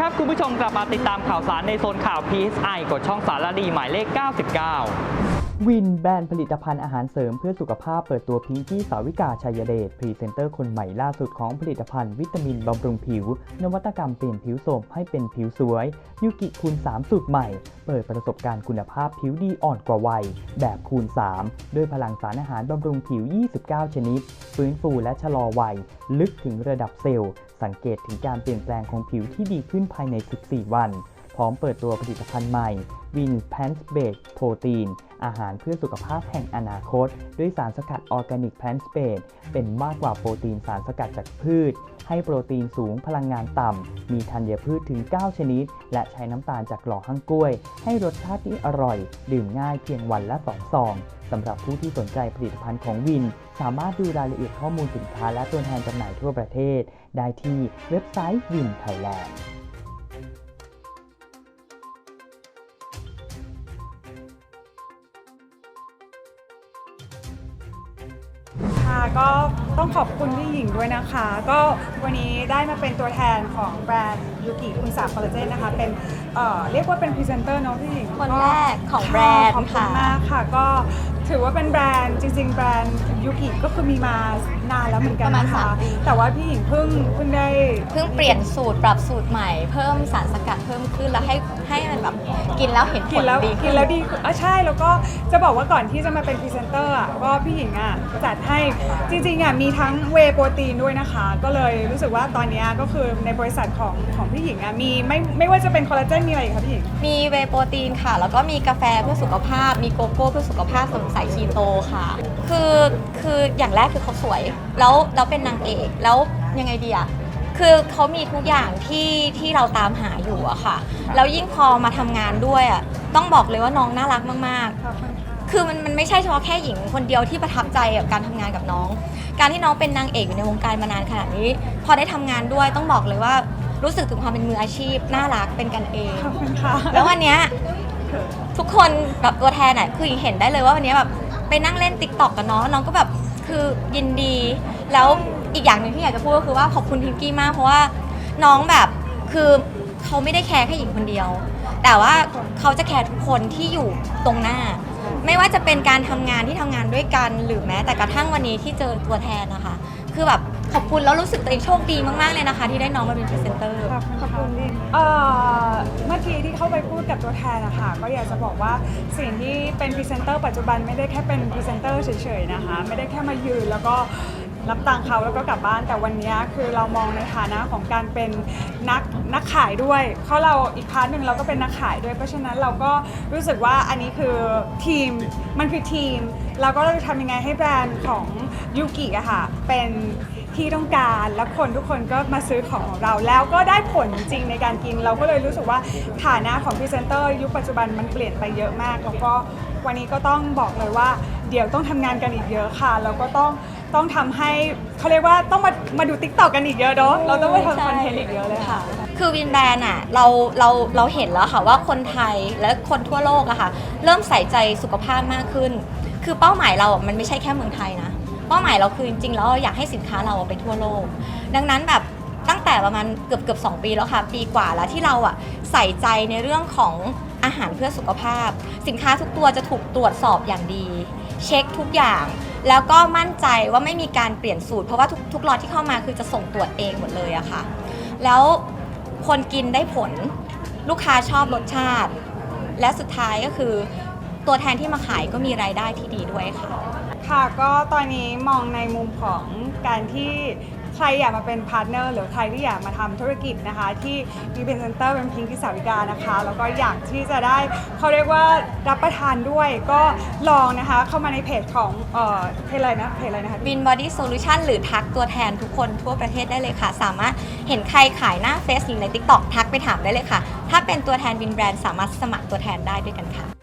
ครับคุณผู้ชมกลับมาติดตามข่าวสารในโซนข่าว PSI กดช่องสารดีหมายเลข 99 วินแบรนด์ผลิตภัณฑ์อาหารเสริมเพื่อสุขภาพเปิดตัวพิงกี้สาวิกาชัยเดชพรีเซนเตอร์คนใหม่ล่าสุดของผลิตภัณฑ์วิตามินบำรุงผิว นวัตกรรมเปลี่ยนผิวโสมให้เป็นผิวสวย ยูกิคูณ 3 สูตรใหม่ เปิดประสบการณ์คุณภาพผิวดีอ่อนกว่าวัย แบบคูณ 3 ด้วยพลังสารอาหารบำรุงผิว 29 ชนิด ฟื้นฟูและชะลอวัย ลึกถึงระดับเซลล์ สังเกตถึงการเปลี่ยนแปลงของผิวที่ดีขึ้นภายใน 14 วัน พร้อมเปิดตัวผลิตภัณฑ์ใหม่ วินแพนส์เบกโปรตีน อาหารเพื่อสุขภาพแห่งอนาคต ด้วยสารสกัดออร์แกนิกแพนส์เบกเป็นมากกว่าโปรตีนสารสกัดจากพืช ให้โปรตีนสูงพลังงานต่ำ มีธัญพืชถึง 9 ชนิด และใช้น้ำตาลจากหล่อหั่งกล้วย ให้รสชาติที่อร่อย ดื่มง่ายเพียงวันละ2ซองสำหรับผู้ที่สนใจผลิตภัณฑ์ของวิน สามารถดูรายละเอียดข้อมูลสินค้าและตัวแทนจำหน่ายทั่วประเทศ ได้ที่เว็บไซต์วินไทยแลนด์ ค่ะก็ต้องขอบคุณพี่หญิงด้วยนะคะ ก็วันนี้ได้มาเป็นตัวแทนของแบรนด์ยูกิคุณสามคอลลาเจนนะคะ เป็นเอ่อเรียกว่าเป็นพรีเซนเตอร์เนาะพี่หญิงคนแรกของแบรนด์ขอบคุณค่ะ มากค่ะ ก็ ถือว่าเป็นแบรนด์จริง ๆ แบรนด์ยูกิก็คือมีมานานแล้วเหมือนกันประมาณนะคะสามปี แต่ว่าพี่หญิงเพิ่งเพิ่งได้ เพิ่งเปลี่ยนสูตรปรับสูตรใหม่ เพิ่มสารสกัดเพิ่มขึ้นแล้วให้ให้มันแบบกินแล้วเห็นผกินลแล้วดีกิขึ้นนแล้วดีขึ้นอะใช่แล้วก็จะบอกว่าก่อนที่จะมาเป็นพรีเซนเตอร์อะก็พี่หญิงอะจัดให้จริงๆอะมีทั้งเวย์โปรตีนด้วยนะคะ ก็เลยรู้สึกว่าตอนเนี้ยก็คือในบริษัทของของพี่หญิงอะมีไม่ไม่ว่าจะเป็นคอลลาเจนมีอะไรอีกคะพี่หญิง มีเวย์โปรตีนค่ะ แล้วก็มีกาแฟเพื่อสุขภาพ มีโกโก้เพื่อสุขภาพสมใส่คีโตค่ะ คือคืออย่างแรกคือเขาสวย แล้วแล้วเป็นนางเอกแล้วยังไงดีอะคือเขามีทุกอย่างที่ที่เราตามหาอยู่อะค่ะ แล้วยิ่งพอมาทำงานด้วยอะต้องบอกเลยว่าน้องน่ารักมากๆขอบคุณค่ะคือมันมันไม่ใช่เฉพาะแค่หญิงคนเดียวที่ประทับใจกับการทำงานกับน้อง การที่น้องเป็นนางเอกอยู่ในวงการมานานขนาดนี้ พอได้ทำงานด้วยต้องบอกเลยว่ารู้สึกถึงความเป็นมืออาชีพน่ารักเป็นกันเอง ขอบคุณค่ะ แล้ววันเนี้ย ทุกคนแบบตัวแทนอะคือหญิงเห็นได้เลยว่าวันนี้แบบไปนั่งเล่นติ๊กต็อกกับน้องน้องก็แบบคือยินดี แล้วอีกอย่างหนึ่งที่อยากจะพูดก็คือว่าขอบคุณพิงกี้มากเพราะว่าน้องแบบคือเขาไม่ได้แคร์แค่หญิงคนเดียว แต่ว่าเขาจะแคร์ทุกคนที่อยู่ตรงหน้า ไม่ว่าจะเป็นการทำงานที่ทำงานด้วยกัน หรือแม้แต่กระทั่งวันนี้ที่เจอตัวแทนนะคะ คือแบบ ขอบคุณแล้วรู้สึกตัวเองโชคดีมากๆเลยนะคะ ที่ได้น้องมาเป็นพรีเซนเตอร์ ขอบคุณคุณดิเอ่อเมื่อกี้ที่เข้าไปพูดกับตัวแทนนะคะก็อยากจะบอกว่าสิ่งที่เป็นพรีเซนเตอร์ปัจจุบันไม่ได้แค่เป็นพรีเซนเตอร์เฉยๆนะคะ ไม่ได้แค่มายืนแล้วก็รับตังค์เขาแล้วก็กลับบ้าน แต่วันนี้คือเรามองในฐานะของการเป็นนักนักขายด้วยเพราะเราอีกพาร์ทหนึ่งเราก็เป็นนักขายด้วย เพราะฉะนั้นเราก็รู้สึกว่าอันนี้คือทีมมันคือทีม เราก็เลยทำยังไงให้แบรนด์ของยูกิอะค่ะเป็น ที่ต้องการแล้วคนทุกคนก็มาซื้อของของเราแล้วก็ได้ผลจริงในการกิน เราก็เลยรู้สึกว่าฐานะของพรีเซนเตอร์ยุคปัจจุบันมันเปลี่ยนไปเยอะมากแล้วก็วันนี้ก็ต้องบอกเลยว่า เดี๋ยวต้องทำงานกันอีกเยอะค่ะแล้วก็ต้องต้องทำให้เขาเรียกว่าต้องมามาดูติ๊กต็อกกันอีกเยอะเนาะเราต้องมาทำคอนเทนต์อีกเยอะเลยค่ะ คือวินแบรนด์อะเราเราเราเห็นแล้วค่ะว่าคนไทยและคนทั่วโลกอะค่ะ เริ่มใส่ใจสุขภาพมากขึ้น คือเป้าหมายเราอะมันไม่ใช่แค่เมืองไทยนะ เป้าหมายเราคือจริงๆแล้วอยากให้สินค้าเราอะไปทั่วโลก ดังนั้นแบบตั้งแต่ประมาณเกือบเกือบสปีแล้วค่ะปีกว่าแล้วที่เราอะใส่ใจในเรื่องของอาหารเพื่อสุขภาพ สินค้าทุกตัวจะถูกตรวจสอบอย่างดี เช็คทุกอย่าง แล้วก็มั่นใจว่าไม่มีการเปลี่ยนสูตร เพราะว่าทุกทุกล็อตที่เข้ามาคือจะส่งตรวจเองหมดเลยอะค่ะ แล้วคนกินได้ผลลูกค้าชอบรสชาติ และสุดท้ายก็คือ ตัวแทนที่มาขายก็มีรายได้ที่ดีด้วยค่ะ ค่ะก็ตอนนี้มองในมุมของการที่ใครอยากมาเป็นพาร์ทเนอร์หรือใครที่อยากมาทำธุรกิจนะคะ ที่มีเป็นเซนเตอร์เป็นพิงค์ที่สาวิกานะคะ แล้วก็อยากที่จะได้เขาเรียกว่ารับประทานด้วยก็ลองนะคะเข้ามาในเพจของเอ่อเพจอะไรนะเพจอะไรนะคะ วินบอดี้โซลูชันหรือทักตัวแทนทุกคนทั่วประเทศได้เลยค่ะ สามารถเห็นใครขายหน้าเฟซหรือใน TikTok ทักไปถามได้เลยค่ะ ถ้าเป็นตัวแทนวินแบรนด์สามารถสมัครตัวแทนได้ด้วยกันค่ะ